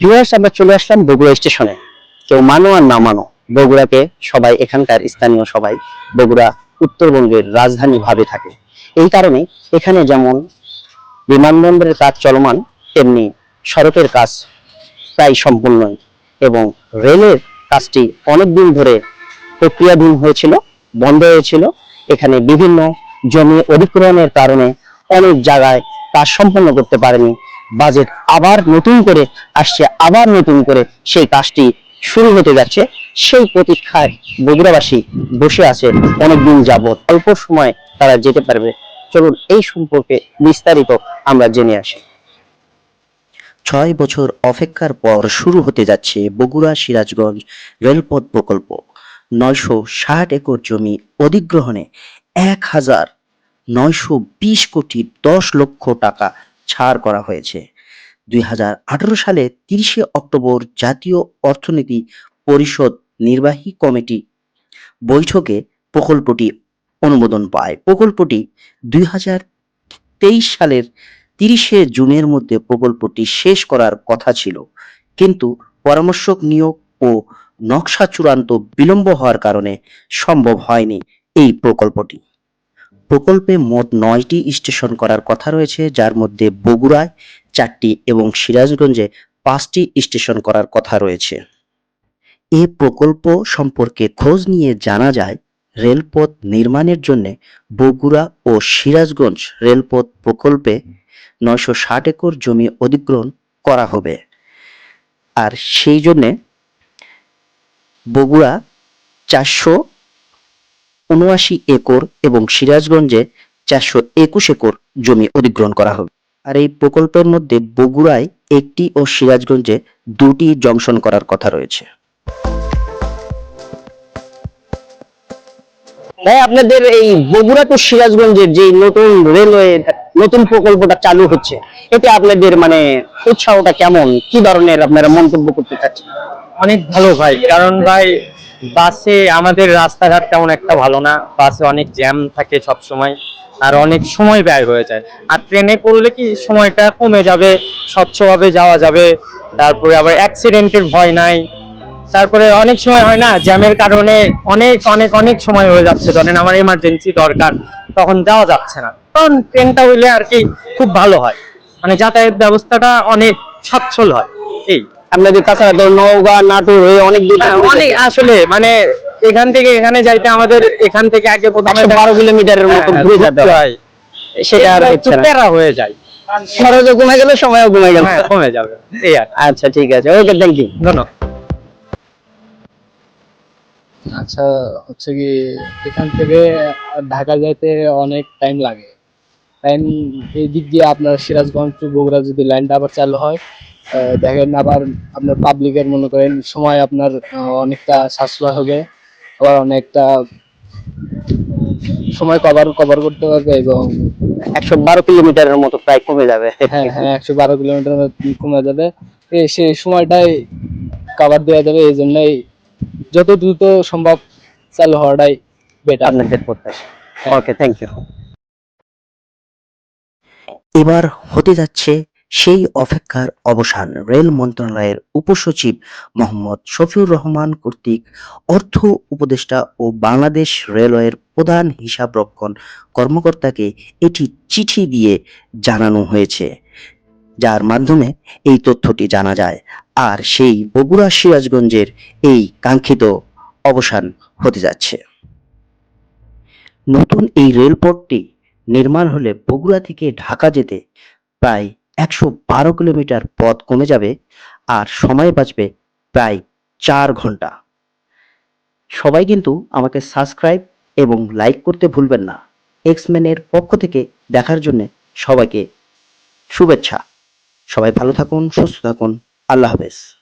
Viewers আমরা চলে আসলাম বগুড়া স্টেশনে। কেউ মানো আর না মানো, বগুড়াকে সবাই, এখানকার স্থানীয় সবাই বগুড়া উত্তরবঙ্গের রাজধানী ভাবে থাকে। এই কারণে এখানে যেমন বিমানবন্দরের কাজ চলমান, তেমনি সড়কের কাজ প্রায় সম্পূর্ণই এবং রেলের কাজটি অনেক দিন ধরে প্রক্রিয়াধীন হয়েছিল, বন্ধ হয়েছিল। এখানে বিভিন্ন জমি অধিগ্রহণের কারণে অনেক জায়গায় কাজ সম্পন্ন করতে পারেনি। বাজেট আবার নতুন করে আসছে, আবার নতুন করে সেই কাজটি শুরু হতে যাচ্ছে। সেই প্রতীক্ষায় বগুড়াবাসী বসে আছে অনেকদিন যাবৎ। অল্প সময় তারা যেতে পারবে। চলুন এই সম্পর্কে বিস্তারিত আমরা জেনে আসি। ছয় বছর অপেক্ষার পর শুরু হতে যাচ্ছে বগুড়া সিরাজগঞ্জ রেলপথ প্রকল্প। নয়শো ষাট একর জমি অধিগ্রহণে এক হাজার নয়শো বিশ কোটি দশ লক্ষ টাকা ছাড় করা হয়েছে। দুই হাজার আঠারো সালে তিরিশে অক্টোবর জাতীয় অর্থনীতি পরিষদ নির্বাহী কমিটি বৈঠকে প্রকল্পটি অনুমোদন পায়। প্রকল্পটি দুই হাজার তেইশ সালের তিরিশে জুনের মধ্যে প্রকল্পটি শেষ করার কথা ছিল। কিন্তু পরামর্শক নিয়োগ ও নকশা চূড়ান্ত বিলম্ব হওয়ার কারণে সম্ভব হয়নি এই প্রকল্পটি। প্রকল্পে মোট নয়টি স্টেশন করার কথা রয়েছে, যার মধ্যে বগুড়ায় চারটি এবং সিরাজগঞ্জে পাঁচটি স্টেশন করার কথা রয়েছে। এ প্রকল্প সম্পর্কে খোঁজ নিয়ে জানা যায়, রেলপথ নির্মাণের জন্য বগুড়া ও সিরাজগঞ্জ রেলপথ প্রকল্পে নয়শো ষাট একর জমি অধিগ্রহণ করা হবে। আর সেই জন্যে বগুড়া চারশো উনআশি একর এবং সিরাজগঞ্জে চারশো একুশ একর জমি অধিগ্রহণ করা হবে। আর এই প্রকল্পের মধ্যে বগুড়ায় একটি ও সিরাজগঞ্জে দুটি জংশন করার কথা রয়েছে। ভাই আপনাদের এই বগুড়া টু সিরাজগঞ্জের যে নতুন রেলওয়ে নতুন প্রকল্পটা চালু হচ্ছে এতে আপনাদের মানে উৎসাহটা কেমন? কি ধরনের আপনারা মন্তব্য করতে চাচ্ছেন? অনেক ভালো ভাই কারণ ভাই বাসে আমাদের রাস্তাঘাট তেমন একটা ভালো না। বাসে অনেক জ্যাম থাকে সব সময় আর অনেক সময় ব্যয় হয়ে যায়। আর ট্রেনে করলে কি সময়টা কমে যাবে, স্বচ্ছভাবে যাওয়া যাবে, তারপরে আবার অ্যাক্সিডেন্টের ভয় নাই। তারপরে অনেক সময় হয় না, জ্যামের কারণে অনেক অনেক অনেক সময় হয়ে যাচ্ছে। ধরেন আমার এমার্জেন্সি দরকার, তখন যাওয়া যাচ্ছে না। কারণ ট্রেনটা হইলে আর কি খুব ভালো হয়। মানে যাতায়াত ব্যবস্থাটা অনেক সচ্ছল হয়। এই। আপনাদের ধর নওগাঁ নাটোর হয়ে অনেক দূর হ্যাঁ, অনেক আসলে মানে এখান থেকে এখানে যাইতে আমাদের এখান থেকে আগে প্রথমে বারো কিলোমিটারের মতো হ্যাঁ, ঘুরে যেতে হয়। হয়। সেটা আর একটু প্যারা হয়ে যায়। খরচও কমে গেল সময়ও কমে গেল। হ্যাঁ, কমে যাবে। এই আর। আচ্ছা ঠিক আছে। ওকে থ্যাংক ইউ ধন্যবাদ। আচ্ছা হচ্ছে কি এখান থেকে ঢাকা যাইতে অনেক টাইম লাগে। টাইম এই দিক দিয়ে আপনার সিরাজগঞ্জ টু বগুড়া যদি লাইনটা আবার চালু হয় দেখেন আবার আপনার পাবলিকের মনে করেন সময় আপনার অনেকটা সাশ্রয় হবে। আবার অনেকটা সময় কভার কভার করতে পারবে এবং একশো বারো কিলোমিটারের মতো প্রায় কমে যাবে। হ্যাঁ হ্যাঁ একশো বারো কিলোমিটার কমে যাবে। সেই সময়টাই কভার দেওয়া যাবে এই জন্যই যত দ্রুত সম্ভব চালু হওয়াটাই বেটার আপনাদের প্রত্যাশা ওকে থ্যাংক ইউ এবার হতে যাচ্ছে সেই অপেক্ষার অবসান রেল মন্ত্রণালয়ের উপসচিব মোহাম্মদ শফিউর রহমান কর্তৃক অর্থ উপদেষ্টা ও বাংলাদেশ রেলওয়ের প্রধান হিসাবরক্ষণ কর্মকর্তাকে এটি চিঠি দিয়ে জানানো হয়েছে, যার মাধ্যমে এই তথ্যটি জানা যায়। আর সেই বগুড়া সিরাজগঞ্জের এই কাঙ্ক্ষিত অবসান হতে যাচ্ছে। নতুন এই রেলপথটি নির্মাণ হলে বগুড়া থেকে ঢাকা যেতে প্রায় একশো বারো কিলোমিটার পথ কমে যাবে আর সময় বাঁচবে প্রায় চার ঘণ্টা। সবাই কিন্তু আমাকে সাবস্ক্রাইব এবং লাইক করতে ভুলবেন না। এক্সম্যানের পক্ষ থেকে দেখার জন্য সবাইকে শুভেচ্ছা। সবাই ভালো থাকুন, সুস্থ থাকুন। আল্লাহ হাফেজ।